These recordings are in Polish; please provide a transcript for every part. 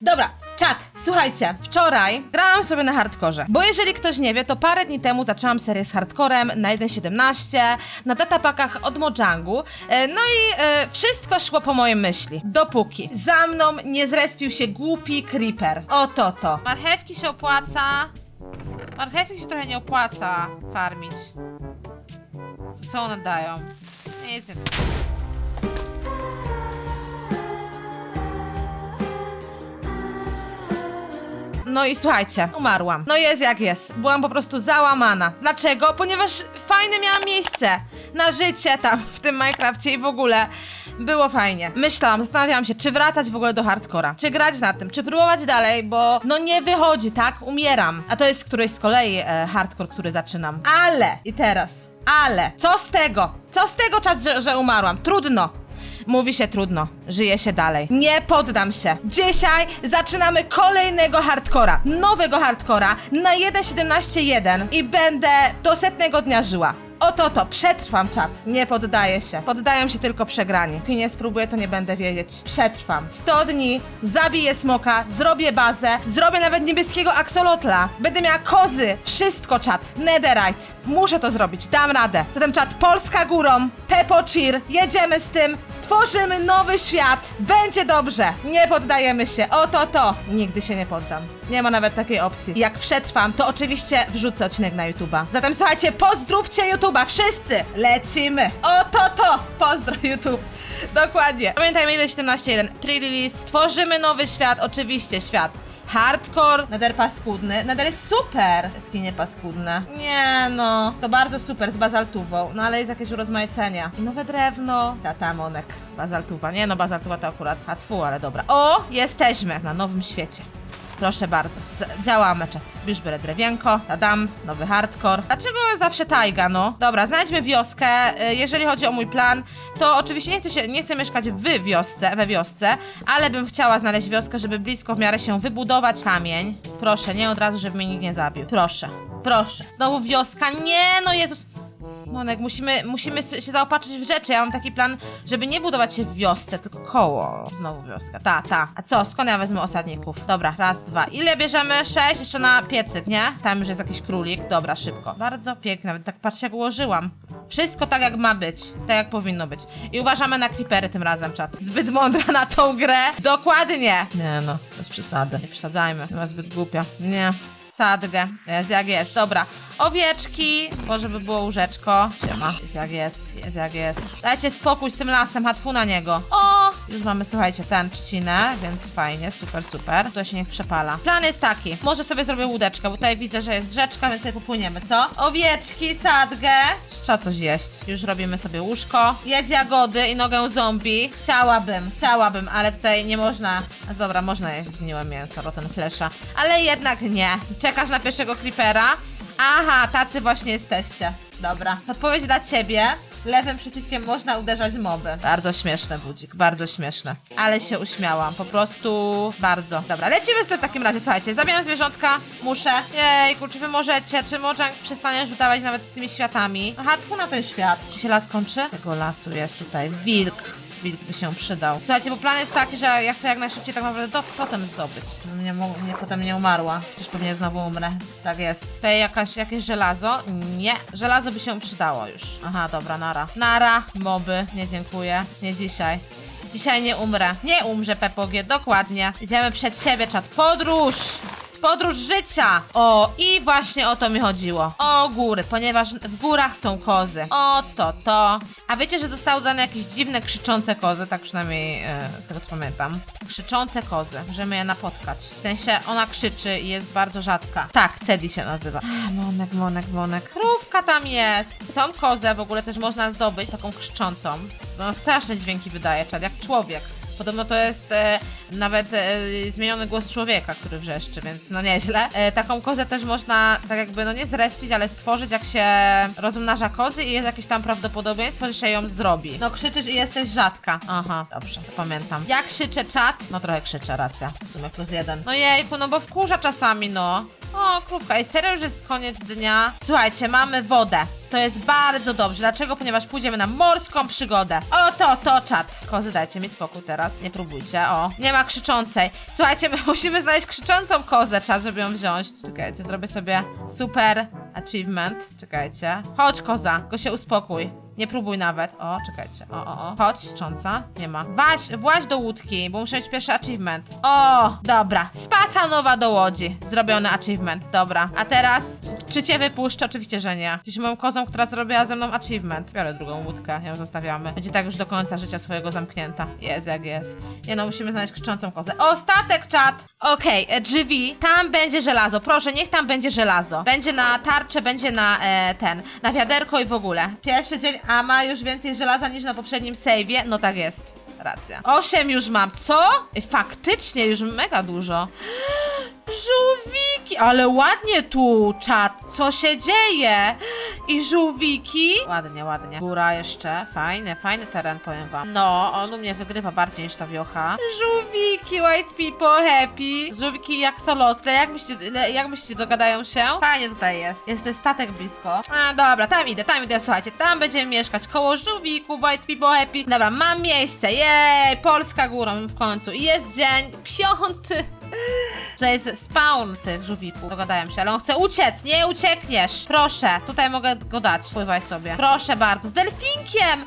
Dobra, czat, słuchajcie, wczoraj grałam sobie na hardkorze, bo jeżeli ktoś nie wie, to parę dni temu zaczęłam serię z hardcorem na 1.17, na datapakach od Mojangu, e, no i e, wszystko szło po mojej myśli, dopóki za mną nie zrespił się głupi creeper. Oto to. Marchewki się opłaca, marchewki się trochę nie opłaca farmić. Co one dają? Nie No i słuchajcie, umarłam. No jest jak jest. Byłam po prostu załamana. Dlaczego? Ponieważ fajne miałam miejsce na życie tam w tym Minecrafcie i w ogóle było fajnie. Myślałam, zastanawiałam się, czy wracać w ogóle do hardcora, czy grać na tym, czy próbować dalej, bo no nie wychodzi, tak? Umieram. A to jest któryś z kolei e, hardcore, który zaczynam. Ale i teraz, ale co z tego? Co z tego czas, że, że umarłam? Trudno. Mówi się trudno, żyje się dalej. Nie poddam się. Dzisiaj zaczynamy kolejnego hardcora, nowego hardcora na 1.17.1 i będę do setnego dnia żyła. Oto to, przetrwam czat, nie poddaję się. Poddają się tylko przegrani. Jeśli nie spróbuję, to nie będę wiedzieć. Przetrwam. 100 dni, zabiję smoka, zrobię bazę, zrobię nawet niebieskiego axolotla. Będę miała kozy, wszystko czat. Netherite. Muszę to zrobić, dam radę. Zatem czat, Polska górą, Pepo Cheer, jedziemy z tym. Tworzymy nowy świat! Będzie dobrze! Nie poddajemy się! Oto to! Nigdy się nie poddam. Nie ma nawet takiej opcji. Jak przetrwam, to oczywiście wrzucę odcinek na YouTube'a. Zatem słuchajcie, pozdrówcie YouTube'a! Wszyscy! Lecimy! Oto to! Pozdro YouTube! Dokładnie. Pamiętajmy 1.17.1 pre-release. Tworzymy nowy świat, oczywiście świat. Hardcore, Nether paskudny. Nether jest super! Skinie paskudne. Nie no, to bardzo super z bazaltową. No ale jest jakieś urozmaicenia. I nowe drewno. Tata Monek. Bazaltuwa. Nie no, bazaltuwa to akurat hatfu, ale dobra. O, jesteśmy na nowym świecie. Proszę bardzo, Z działamy czat. Już biorę drewienko, tadam, nowy hardcore. Dlaczego zawsze tajga, no? Dobra, znajdźmy wioskę. Y, Jeżeli chodzi o mój plan, to oczywiście nie chcę, się, nie chcę mieszkać w wiosce, we wiosce, ale bym chciała znaleźć wioskę, żeby blisko w miarę się wybudować. Kamień. Proszę, nie od razu, żeby mnie nikt nie zabił. Proszę, proszę. Znowu wioska. Nie, no Jezus. Monek, musimy, musimy się zaopatrzyć w rzeczy. Ja mam taki plan, żeby nie budować się w wiosce, tylko koło. Znowu wioska. Ta, ta. A co? Skąd ja wezmę osadników? Dobra, raz, dwa. Ile bierzemy? Sześć? Jeszcze na piecyk, nie? Tam już jest jakiś królik. Dobra, szybko. Bardzo pięknie. Nawet tak patrzcie, jak ułożyłam. Wszystko tak, jak ma być. Tak, jak powinno być. I uważamy na creepery tym razem, czat. Zbyt mądra na tą grę. Dokładnie. Nie no, bez przesady. Nie przesadzajmy. Chyba zbyt głupia. Nie. Sadgę. Jest jak jest. Dobra. Owieczki. Może by było łóżeczko. Siema. Jest jak jest. Jest jak jest. Dajcie spokój z tym lasem. Hatfu na niego. O! Już mamy, słuchajcie, ten trzcinę, więc fajnie. Super, super. To się niech przepala. Plan jest taki. Może sobie zrobię łódeczkę, bo tutaj widzę, że jest rzeczka, więc sobie popłyniemy, co? Owieczki, sadgę. Trzeba coś jeść. Już robimy sobie łóżko. Jedz jagody i nogę zombie. Chciałabym, chciałabym, ale tutaj nie można. Dobra, można jeść zgniłe mięso, rotten flesza. Ale jednak nie. Czekasz na pierwszego creepera? Aha, tacy właśnie jesteście. Dobra. Odpowiedź dla ciebie. Lewym przyciskiem można uderzać moby. Bardzo śmieszne, budzik, bardzo śmieszne. Ale się uśmiałam, po prostu bardzo. Dobra, lecimy z tym w takim razie, słuchajcie, zabieram zwierzątka, muszę. Jejku, czy wy możecie, czy Mojang przestanie wydawać nawet z tymi światami? Aha, tfu na ten świat. Czy się las kończy? Tego lasu jest tutaj, wilk. Wilk by się przydał. Słuchajcie, bo plan jest taki, że ja chcę jak najszybciej tak naprawdę to potem zdobyć. Nie, nie, potem nie umarła. Przecież pewnie znowu umrę. Tak jest. Tutaj jakaś, jakieś żelazo? Nie. Żelazo by się przydało już. Aha, dobra, nara. Nara, moby. Nie dziękuję. Nie dzisiaj. Dzisiaj nie umrę. Nie umrze, Pepogie, dokładnie. Idziemy przed siebie, czat. Podróż! Podróż życia! O, i właśnie o to mi chodziło. O góry, ponieważ w górach są kozy. O to, to. A wiecie, że zostały dane jakieś dziwne krzyczące kozy, tak przynajmniej e, z tego co pamiętam. Krzyczące kozy, możemy je napotkać. W sensie ona krzyczy i jest bardzo rzadka. Tak, Cedi się nazywa. Ech, Monek, monek, monek. Krówka tam jest. Tą kozę w ogóle też można zdobyć, taką krzyczącą. No straszne dźwięki wydaje, czad, jak człowiek. Podobno to jest e, nawet e, zmieniony głos człowieka, który wrzeszczy, więc no nieźle. E, taką kozę też można tak jakby, no nie zrespić, ale stworzyć jak się rozmnaża kozy i jest jakieś tam prawdopodobieństwo, że się ją zrobi. No krzyczysz i jesteś rzadka. Aha, dobrze, to pamiętam. Jak krzyczę czat? No trochę krzyczę, racja. W sumie plus jeden. No jejku, no bo wkurza czasami, no. O, krówka. I serio już jest koniec dnia. Słuchajcie, mamy wodę. To jest bardzo dobrze. Dlaczego? Ponieważ pójdziemy na morską przygodę. O, to, to, czat. Kozy, dajcie mi spokój teraz. Nie próbujcie. O, nie ma krzyczącej. Słuchajcie, my musimy znaleźć krzyczącą kozę, czas, żeby ją wziąć. Czekajcie, zrobię sobie super achievement. Czekajcie. Chodź, koza, go się uspokój. Nie próbuj nawet. O, czekajcie. O, o, o. Chodź, krzycząca. Nie ma. Waź, właź do łódki, bo muszę mieć pierwszy achievement. O, dobra. Spaca nowa do łodzi. Zrobiony achievement. Dobra. A teraz, czy cię wypuszczę? Oczywiście, że nie. Jesteś moją kozą, która zrobiła ze mną achievement. Biorę drugą łódkę, ją zostawiamy. Będzie tak już do końca życia swojego zamknięta. Jest jak jest. Nie no, musimy znaleźć krzyczącą kozę. O, statek, czat! Okej, e, drzwi. Tam będzie żelazo. Proszę, niech tam będzie żelazo. Będzie na tarczę, będzie na e, ten, na wiaderko i w ogóle. Pierwszy dzień, a ma już więcej żelaza niż na poprzednim save'ie. No tak jest. Racja. Osiem już mam. Co? Faktycznie już mega dużo. Żółwiki! Ale ładnie tu, czat. Co się dzieje? I żółwiki? Ładnie, ładnie. Góra jeszcze. Fajny, fajny teren, powiem wam. No, on u mnie wygrywa bardziej niż ta wiocha. Żółwiki, white people, happy. Żółwiki jak solotle. Jak myślicie, jak myślicie, dogadają się? Fajnie tutaj jest. Jest ten statek blisko. A, dobra, tam idę, tam idę, słuchajcie. Tam będziemy mieszkać koło żółwików, white people, happy. Dobra, mam miejsce. Jej, Polska górą w końcu. I jest dzień piąty. Tutaj jest spawn tych żółwików. Dogadałem się, ale on chce uciec. Nie uciekniesz. Proszę, tutaj mogę go dać. Pływaj sobie. Proszę bardzo. Z delfinkiem!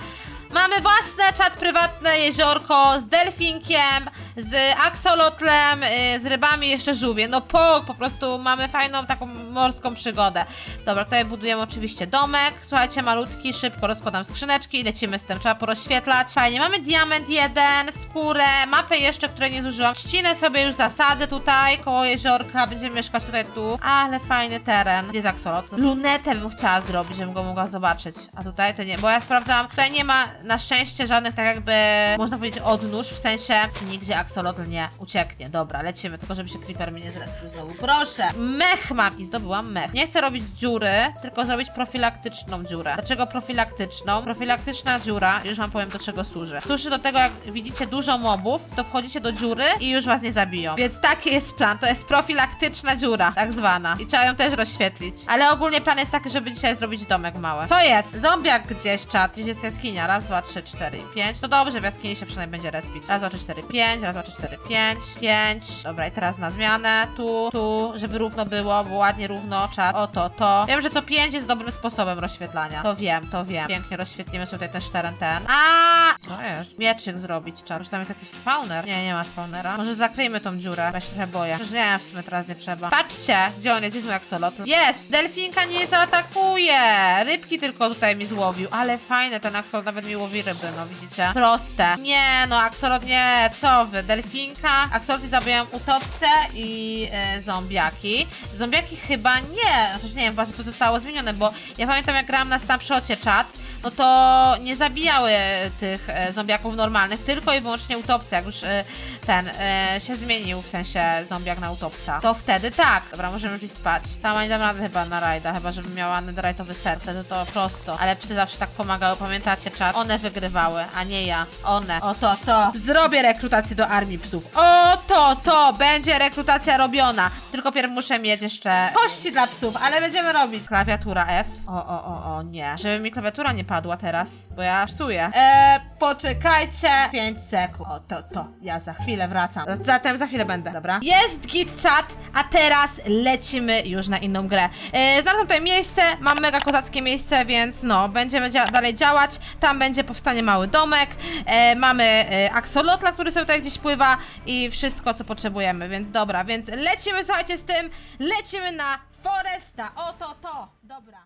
Mamy własne czat prywatne jeziorko z delfinkiem, z aksolotlem, y, z rybami jeszcze żółwie. No po, po prostu mamy fajną taką morską przygodę. Dobra, tutaj budujemy oczywiście domek. Słuchajcie, malutki, szybko rozkładam skrzyneczki i lecimy z tym. Trzeba porozświetlać. Fajnie, mamy diament jeden, skórę, mapę jeszcze, której nie zużyłam. Ścinę sobie już zasadzę tutaj, koło jeziorka. Będziemy mieszkać tutaj tu. Ale fajny teren. Gdzie jest aksolotl? Lunetę bym chciała zrobić, żebym go mogła zobaczyć. A tutaj to nie, bo ja sprawdzałam, tutaj nie ma na szczęście żadnych tak jakby, można powiedzieć, odnóż, w sensie nigdzie aksolotl nie ucieknie. Dobra, lecimy, tylko żeby się creeper mnie nie zrespił znowu. Proszę! Mech mam i zdobyłam mech. Nie chcę robić dziury, tylko zrobić profilaktyczną dziurę. Dlaczego profilaktyczną? Profilaktyczna dziura, już wam powiem do czego służy. Służy do tego, jak widzicie dużo mobów, to wchodzicie do dziury i już was nie zabiją. Więc taki jest plan, to jest profilaktyczna dziura, tak zwana. I trzeba ją też rozświetlić. Ale ogólnie plan jest taki, żeby dzisiaj zrobić domek mały. Co jest? Zombiak gdzieś, czat. Gdzieś jest jaskinia. Raz, dwa, trzy, cztery pięć. To dobrze, w jaskini się przynajmniej będzie respić. Raz, dwa, trzy, cztery, pięć. Raz, dwa, trzy, cztery, pięć. Pięć. Dobra, i teraz na zmianę. Tu, tu, żeby równo było, bo ładnie równo, czat. O, to, to. Wiem, że co pięć jest dobrym sposobem rozświetlania. To wiem, to wiem. Pięknie rozświetlimy sobie tutaj też teren ten. A, Co jest? Mieczyk zrobić, czat. Może tam jest jakiś spawner? Nie, nie ma spawnera. Może zakryjmy tą dziurę. Ja się trochę boję. Przecież nie, w sumie teraz nie trzeba. Patrzcie, gdzie on jest? Jest mój aksolotl. Jest! Delfinka nie zaatakuje! Rybki tylko tutaj mi złowił. Ale fajne, ten aksolot nawet mi łowi ryby, no widzicie? Proste. Nie, no aksolot nie, co wy? Delfinka. Aksoloty zabijają utopce i e, zombiaki. Zombiaki chyba nie. Chociaż nie wiem, właśnie to zostało zmienione, bo ja pamiętam jak grałam na snapshocie czat, no to nie zabijały tych e, zombiaków normalnych, tylko i wyłącznie utopce, jak już e, ten e, się zmienił, w sensie zombiak na utopca. To wtedy tak. Dobra, możemy już iść spać. Sama nie dam rady chyba na rajda, chyba żebym miała netherite'owy ser, wtedy to prosto. Ale psy zawsze tak pomagały, pamiętacie czat? One wygrywały, a nie ja. One. O to. Zrobię rekrutację do armii psów. O to, to. Będzie rekrutacja robiona. Tylko pierw muszę mieć jeszcze kości dla psów, ale będziemy robić. Klawiatura F. O, o, o, o, nie. Żeby mi klawiatura nie padła teraz, bo ja psuję. Eee, poczekajcie. 5 sekund. O, to, to. Ja za chwilę wracam. Zatem za chwilę będę, dobra? Jest git chat, a teraz lecimy już na inną grę. Eee, znalazłam tutaj miejsce, mam mega kozackie miejsce, więc no, będziemy dzia- dalej działać. Tam będzie powstanie mały domek. E, mamy e, aksolotla, który sobie tutaj gdzieś pływa i wszystko, co potrzebujemy, więc dobra, więc lecimy, słuchajcie, z tym. Lecimy na Foresta. O, to, to. Dobra.